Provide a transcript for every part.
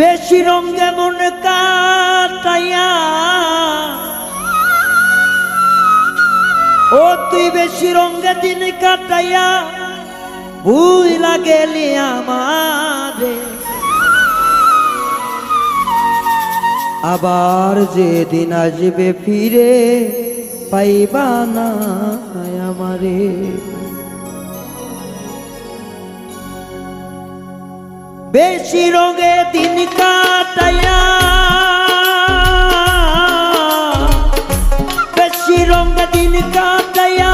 বেশি রঙে মন কাটাইয়া। ও তুই বেশি রঙে দিন কাটাইয়া ভুই লাগেলি আমারে। আবার যেদিন আসবে ফিরে পাইবা না আমারে। বেশি রঙে দিন কাটাইয়া। বেশি রঙে দিন কাটাইয়া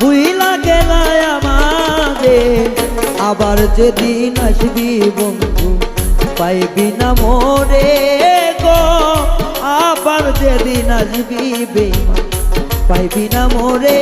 বুইলা গেলায় আমারে। আবার যেদিন আসবি বন্ধু, পাইবি না মোরে গো। আবার যেদিন আসবি বেমা পাইবি না মোরে।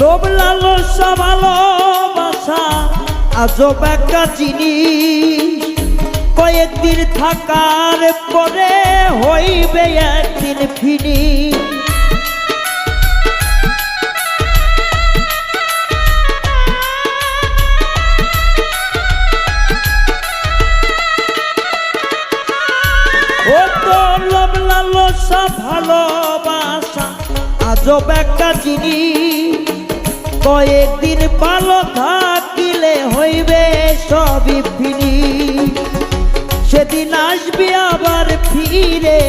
লোভ লালসা ভালোবাসা, আজব একটা জিনিস। কয়েকদিন থাকার পরে হইবে একদিন ফিনি ভালোবাসা, আজব একটা জিনিস। কয়েকদিন ভালো থাকিলে হইবে সবই ফিনি সেদিন আসবি আবার ফিরে।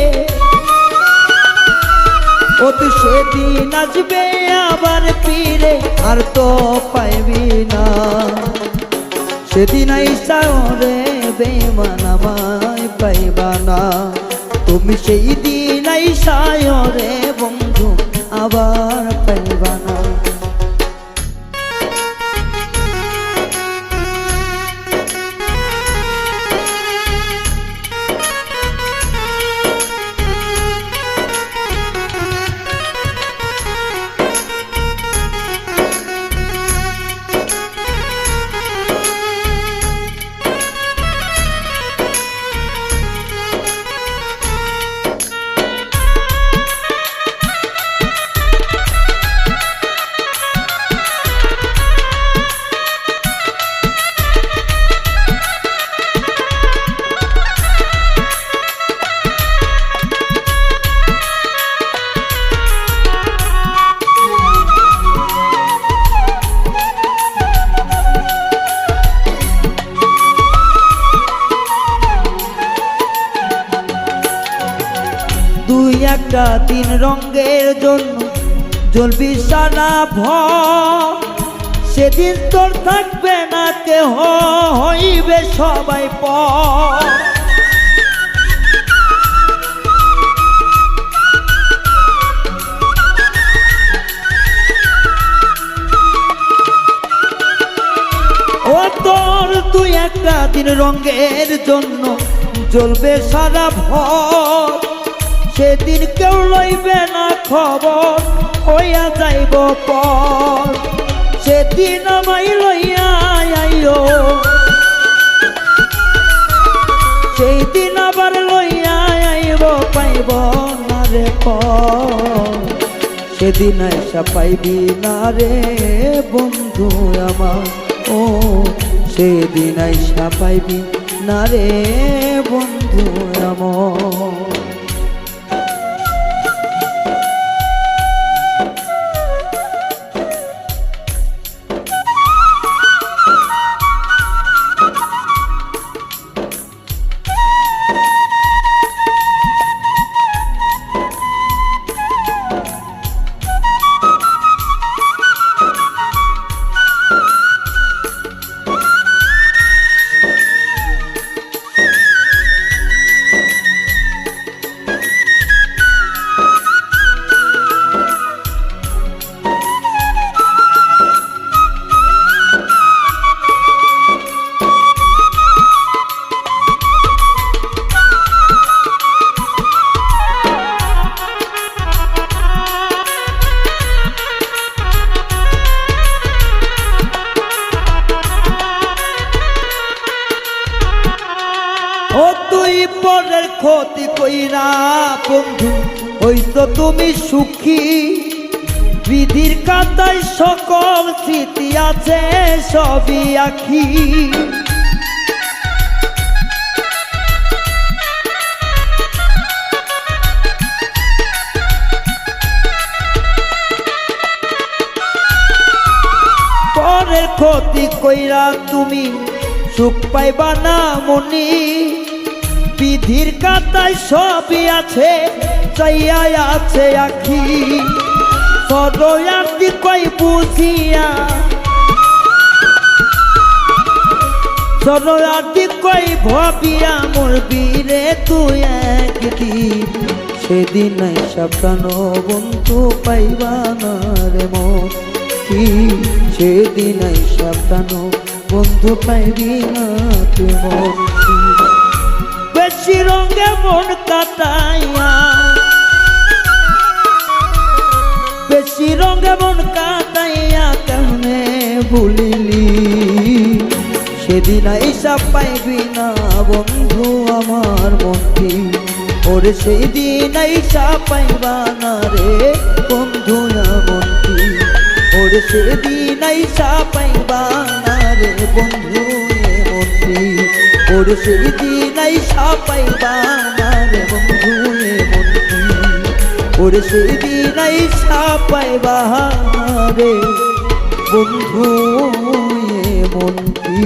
ও তুই সেদিন আসবে আবার ফিরে, আর তো পাইবি না। সেদিন আইসা রে বেমান আমায় পাইবা না। তুমি সেই দিন আইসা রে বন্ধু আবার তিন রঙের জন্য জ্বলবি সারা ভর। সেদিন তোর থাকবে না, কেহ হইবে সবাই ও তোর, তুই একটা দিন রঙের জন্য জ্বলবে সারা ভর। সেদিন কেউ লইবে না খবর, হইয়া যাইব পর। সেদিন আমায় লইয়া আইও। আবার লইয়া আইব, পাইব না রে সেদিন আইসা পাইবি না রে বন্ধু আমার। ও, সেদিন আইসা পাইবি না রে বন্ধু আমার। কইরা বন্ধু, ওই তো তুমি সুখী। বিধির কাতায় সকল স্মৃতি আছে, সবই আখি। পরের ক্ষতি কইরা তুমি সুখ পাইবা না মনি। বিধির কাতায় সবই আছে চাইয়া আছে আখি। সদয়ার্তি কই বুঝিয়া। সদয়ার্তি কই ভাবিয়া, মোর বীরে তুই একদিন সেদিন সাবধান বন্ধু পাইবা না রে কি? সেদিন সাবধান বন্ধু পাইবি না তুই? বেশি রঙে মন কাটাইয়া। বেশি রঙে মন কাটাইয়া কেমনে ভুলিলি? সেদিন হিসাব পাইবি না বন্ধু আমার মনটি। ওরে সেদিন দিন পাইবা না রে বন্ধু মনটি। ওরে সেদিন হিসাব পাইবা না রে বন্ধু ওরে সেদিন হিসাব পাইবা না বন্ধু বন্ধু। ওর বন্ধু মন কি